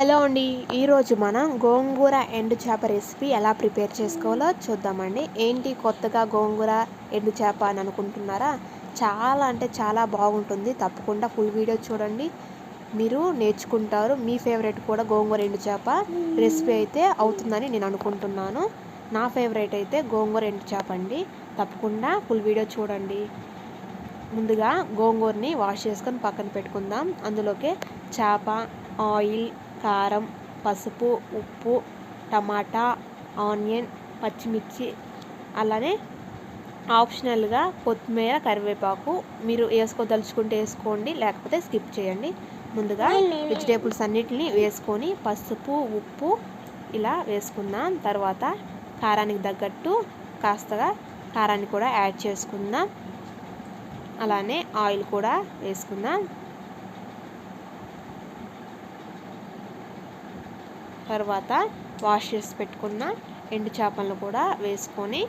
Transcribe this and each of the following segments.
Hello అండి. ఈరోజు మనం గోంగూర ఎండు చేప రెసిపీ ఎలా ప్రిపేర్ చేసుకోవాలో చూద్దామండి. ఏంటి కొత్తగా గోంగూర ఎండు చేప అని అనుకుంటున్నారా? చాలా అంటే చాలా బాగుంటుంది. తప్పకుండా ఫుల్ వీడియో చూడండి. మీరు నేర్చుకుంటారు. మీ ఫేవరెట్ కూడా గోంగూర ఎండు చేప రెసిపీ అయితే అవుతుందని నేను అనుకుంటున్నాను. నా ఫేవరెట్ అయితే గోంగూర ఎండు చేప అండి. తప్పకుండా ఫుల్ వీడియో చూడండి. ముందుగా గోంగూరని వాష్ చేసుకొని పక్కన పెట్టుకుందాం. అందులోకి చేప ఆయిల్ కారం పసుపు ఉప్పు టమాటా ఆనియన్ పచ్చిమిర్చి అలానే ఆప్షనల్గా కొత్తిమీర కరివేపాకు మీరు వేసుకోదలుచుకుంటే వేసుకోండి లేకపోతే స్కిప్ చేయండి. ముందుగా వెజిటేబుల్స్ అన్నిటిని వేసుకొని పసుపు ఉప్పు ఇలా వేసుకుందాం. తర్వాత కారానికి తగ్గట్టు కాస్తగా కారాన్ని కూడా యాడ్ చేసుకుందాం. అలానే ఆయిల్ కూడా వేసుకుందాం. తర్వాత వాష్ చేసి పెట్టుకున్న ఎండు చేపలను కూడా వేసుకొని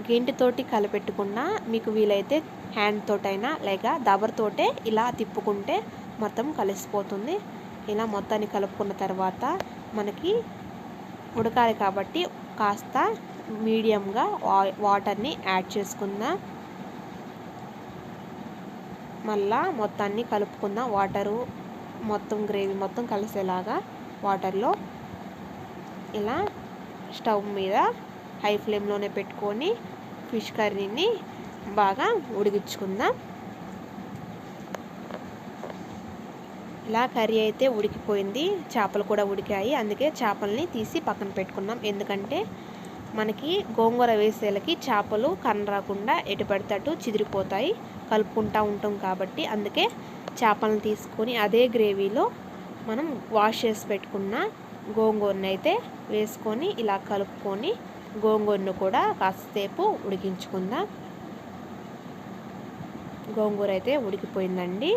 గింటితోటి కలిపెట్టుకున్న మీకు వీలైతే హ్యాండ్ తోటైనా లేక దబర్తోటే ఇలా తిప్పుకుంటే మొత్తం కలిసిపోతుంది. ఇలా మొత్తాన్ని కలుపుకున్న తర్వాత మనకి ఉడకాలి కాబట్టి కాస్త మీడియంగా వాటర్ని యాడ్ చేసుకుందాం. మళ్ళా మొత్తాన్ని కలుపుకుందాం వాటరు మొత్తం గ్రేవీ మొత్తం కలిసేలాగా వాటర్లో ఇలా స్టవ్ మీద హై ఫ్లేమ్లోనే పెట్టుకొని ఫిష్ కర్రీని బాగా ఉడికించుకుందాం. ఇలా కర్రీ అయితే ఉడికిపోయింది. చేపలు కూడా ఉడికాయి. అందుకే చేపల్ని తీసి పక్కన పెట్టుకున్నాం. ఎందుకంటే మనకి గోంగూర వేసేలకి చేపలు కనరాకుండా ఎటు పడితే చిదిరిపోతాయి. కలుపుకుంటూ ఉంటాం కాబట్టి అందుకే చేపలను తీసుకొని అదే గ్రేవీలో మనం వాష్ చేసి పెట్టుకున్న గోంగూరను అయితే వేసుకొని ఇలా కలుపుకొని గోంగూరను కూడా కాసేపు ఉడికించుకుందాం. గోంగూర అయితే ఉడికిపోయిందండి.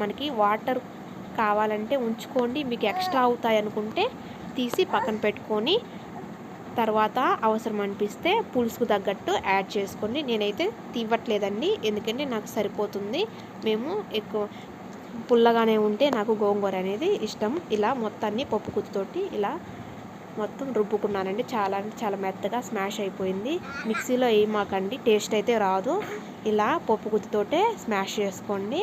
మనకి వాటర్ కావాలంటే ఉంచుకోండి. మీకు ఎక్స్ట్రా అవుతాయి అనుకుంటే తీసి పక్కన పెట్టుకొని తర్వాత అవసరం అనిపిస్తే పులుసుకు తగ్గట్టు యాడ్ చేసుకోండి. నేనైతే తీవ్వట్లేదండి. ఎందుకంటే నాకు సరిపోతుంది. మేము ఎక్కువ పుల్లగానే ఉంటే నాకు గోంగూర అనేది ఇష్టం. ఇలా మొత్తాన్ని పప్పు కుత్తుతోటి ఇలా మొత్తం రుబ్బుకున్నానండి. చాలా అంటే చాలా మెత్తగా స్మాష్ అయిపోయింది. మిక్సీలో వేయమాకండి టేస్ట్ అయితే రాదు. ఇలా పప్పు గుత్తితోటే స్మాష్ చేసుకోండి.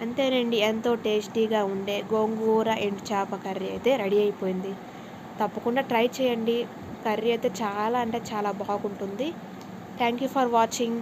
అంతేనండి ఎంతో టేస్టీగా ఉండే గోంగూర ఎండు చేప కర్రీ అయితే రెడీ అయిపోయింది. తప్పకుండా ట్రై చేయండి. కర్రీ అయితే చాలా అంటే చాలా బాగుంటుంది. Thank you for watching.